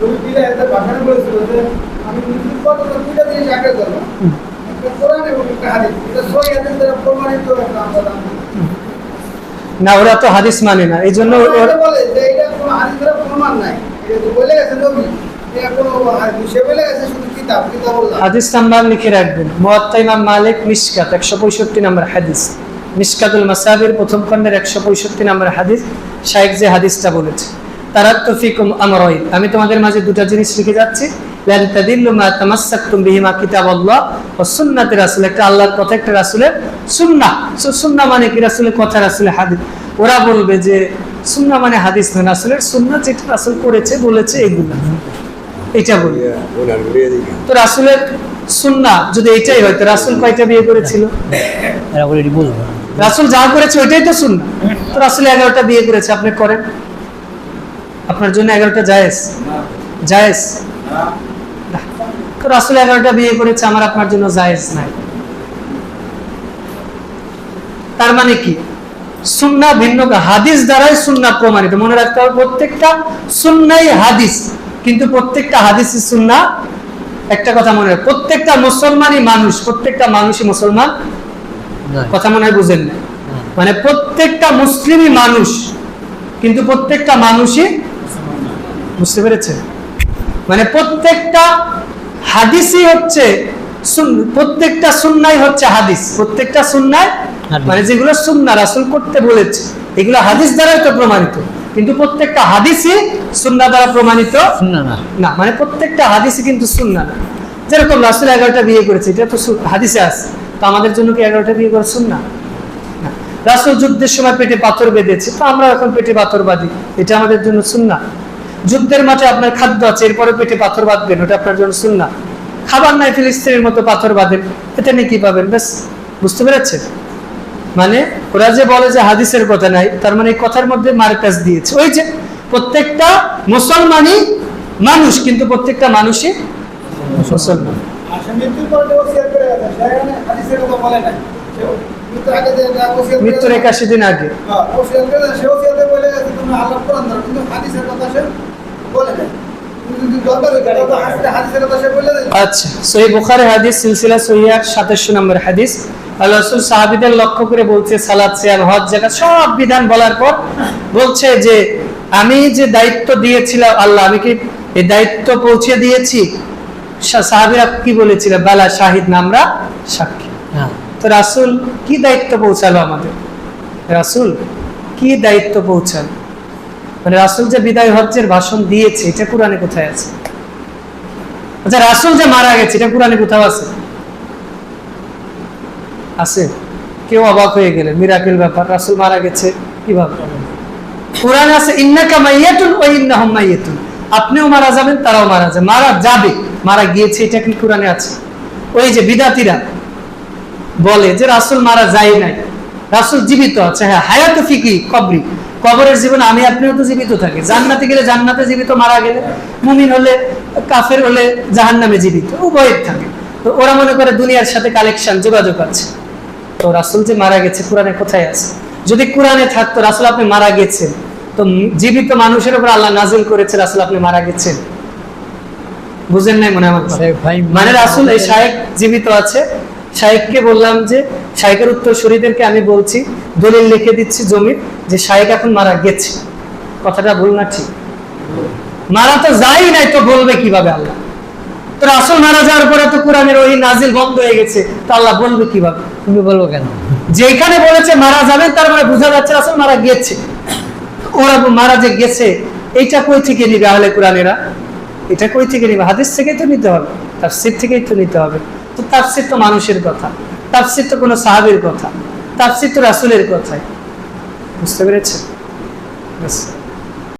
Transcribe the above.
তুমি দিলে একটা বলেছিল যে আমি মুসলিম কত দুইটা জিনিস আগে করব একটা কোরআন এবং একটা হাদিস। এটা সই হাদিস দ্বারা প্রমাণিত একটা আমরা দাম না ওরা তো হাদিস মানে না। এই জন্য ওরা ওর- এটা বলে যে এটা কোনো হাদিস দ্বারা প্রমাণ নাই। এটা তো বলে গেছে নবী। হাদিস সে বলে গেছে শুধু কিতাব কিতাবুল্লাহ হাদিস। নাম্বার লিখে রাখবেন। মুয়াত্তা ইমাম মালিক মিশকাত একশো পঁয়ষট্টি নম্বর হাদিস। মাসাবির প্রথম খণ্ডের একশো পঁয়ষট্টি নম্বর হাদিস। শাইখ যে হাদিসটা বলেছে। আমি তোমাদের মাঝে দুটো জিনিস লিখে যাচ্ছি। লান তাদিল্লু মা তামাসসাকতুম বিহিমা কিতাবাল্লাহ ওয়া সুন্নাতি রাসূল। একটা আল্লাহর কথা একটা রাসূলের মানে কি? রাসূলের কথা রাসূলের হাদিস। ওরা বলবে যে সুন্নাহ মানে হাদিস না রাসূলের সুন্নাহ যেটা রাসূল করেছে বলেছে এগুলো। এটা বলবে তো রাসুলের সুন্না যদি এটাই হয় তো রাসুল কয়টা বিয়ে করেছিল? রাসুল যা করেছে ওইটাই তো সুন্না তো রাসুল এগারোটা বিয়ে করেছে আপনি করেন। আপনার জন্য এগারোটা জায়েজ। জায়েজ? রাসুল এগারোটা বিয়ে করেছে আমার আপনার জন্য জায়েজ নাই। তার মানে কি? সুন্না ভিন্ন হাদিস দ্বারাই সুন্না প্রমাণিত। মনে রাখতে হবে প্রত্যেকটা সুন্নাই হাদিস কিন্তু প্রত্যেকটা হাদিসই সুন্না একটা কথা মনে রাখ প্রত্যেকটা মুসলমানই মানুষ প্রত্যেকটা মানুষই মুসলমান? কথা মনে হয় বুঝেন না মানে প্রত্যেকটা মুসলিমই মানুষ কিন্তু প্রত্যেকটা মানুষই বুঝতে পেরেছে মানে প্রত্যেকটা হাদিসই হচ্ছে প্রত্যেকটা সুন্নাই হচ্ছে হাদিস। প্রত্যেকটা সুন্নায় মানে যেগুলো সুন্না রাসুল করতে বলেছে এগুলো হাদিস দ্বারাই তো প্রমাণিত। কিন্তু প্রত্যেকটা হাদিসই সুন্না দ্বারা প্রমাণিত না। মানে প্রত্যেকটা হাদিসই কিন্তু সুন্না না যেরকম রাসুল এগারোটা বিয়ে করেছে এটা তো হাদিসে আছে। তো আমাদের জন্য কি এগারোটা বিয়ে করা সুন্না রাসুল যুদ্ধের সময় পেটে পাথর বেঁধেছে তো আমরা এখন পেটে পাথর বাঁধি এটা আমাদের জন্য সুন্না যুদ্ধের মাঠে আপনার খাদ্য আছে, এরপরে পেটে পাথর বাঁধবেন, ওটা আপনার জন্য সুন্না খাবার নাই, ফিলিস্তিনের মতো পাথর বাঁধেন এতে কি পাবেন ব্যাস, বুঝতে পেরেছেন? মানে ওরা যে বলে যে হাদিসের কথা নাই, তার মানে এই কথার মধ্যে মার্কাজ দিয়েছে। ওই যে প্রত্যেকটা মুসলমানই মানুষ, কিন্তু প্রত্যেকটা মানুষই মুসলমান। মৃত্যুর একাশি দিন আগে। আচ্ছা সহি বুখারী হাদিস সিলসিলা সহিহ 27 নম্বর হাদিস। আল্লাহ রাসূল সাহাবীদের লক্ষ্য করে বলছে সালাত সিয়াম হজ যাকাত সব বিধান বলার পর বলছে যে আমি যে দায়িত্ব দিয়েছিলাম আল্লাহ আমি কি এই দায়িত্ব পৌঁছে দিয়েছি? সাহাবীরা কি বলেছিল? বালা শাহিদ না আমরা সাক্ষী। হ্যাঁ তো রাসূল কি দায়িত্ব পৌঁছালো আমাদের? রাসূল কি দায়িত্ব পৌঁছালো? মানে রাসূল যে বিদায় হজ্জের ভাষণ দিয়েছে, এটা কোরআনে কোথায় আছে? আচ্ছা রাসূল যে মারা গেছে, এটা কোরআনে কোথাও আছে? আছে। কেউ অবাক হয়ে গেলেন মিরাকেল ব্যাপার, রাসূল মারা গেছে, কীভাবে? কোরআনে আছে, ইন্নাকা মাইয়াতুন ওয়া ইন্নাহুম মাইয়াতুন। আপনিও মারা যাবেন, তারাও মারা যাবে। মারা যাবে, মারা গিয়েছে, এটা কি কোরআনে আছে? ওই যে বিদাতিরা বলে যে রাসুল মারা যায় নাই। রাসুল জীবিত আছে। হ্যাঁ হায়াত ফিকি কবরি। কবরের জীবন আমি আপনিও তো জীবিত থাকি। জান্নাতে গেলে জান্নাতে জীবিত মারা গেলে মুমিন হলে কাফের হলে জাহান্নামে জীবিত। উভয়ের থাকে। তো ওরা মনে করে দুনিয়ার সাথে কালেকশন যোগাযোগ আছে। তো রাসূল যে মারা গেছে কোরআনে কোথায় আছে? যদি কোরআনে থাকতো রাসূল আপনি মারা গেছেন। তো জীবিত মানুষের উপর আল্লাহ নাজিল করেছে রাসূল আপনি মারা গেছেন। বুঝেন নাই মনে আমার ভাই মানে রাসুল এই শায়েক জীবিত আছে। শায়েককে বললাম যে শায়েকের উত্তর শরীদেরকে আমি বলছি দলিল লিখে দিচ্ছি জমির যে শায়েক এখন মারা গেছে। কথাটা ভুল না ঠিক। মারা তো যাই নাই তো বলবে কীভাবে আল্লাহ? তো রাসুল মারা যাওয়ার পরে তো কোরআনের ওই নাজিল বন্ধ হয়ে গেছে তো আল্লাহ বলবে কীভাবে? তুমি বলব কেন? যেখানে বলেছে মারা যাবেন তার মানে বোঝা যাচ্ছে রাসুল মারা গেছে ওরা মারা যে গেছে এইটা কই থেকে নিবে আহলে কোরআনেরা? এটা কই থেকে নিবে? হাদিস থেকেই তো নিতে হবে তাফসির থেকেই তো নিতে হবে। তো তাফসির তো মানুষের কথা, তাফসির তো কোনো সাহাবের কথা, তাফসির তো রাসুলের কথাই বুঝতে পেরেছেন।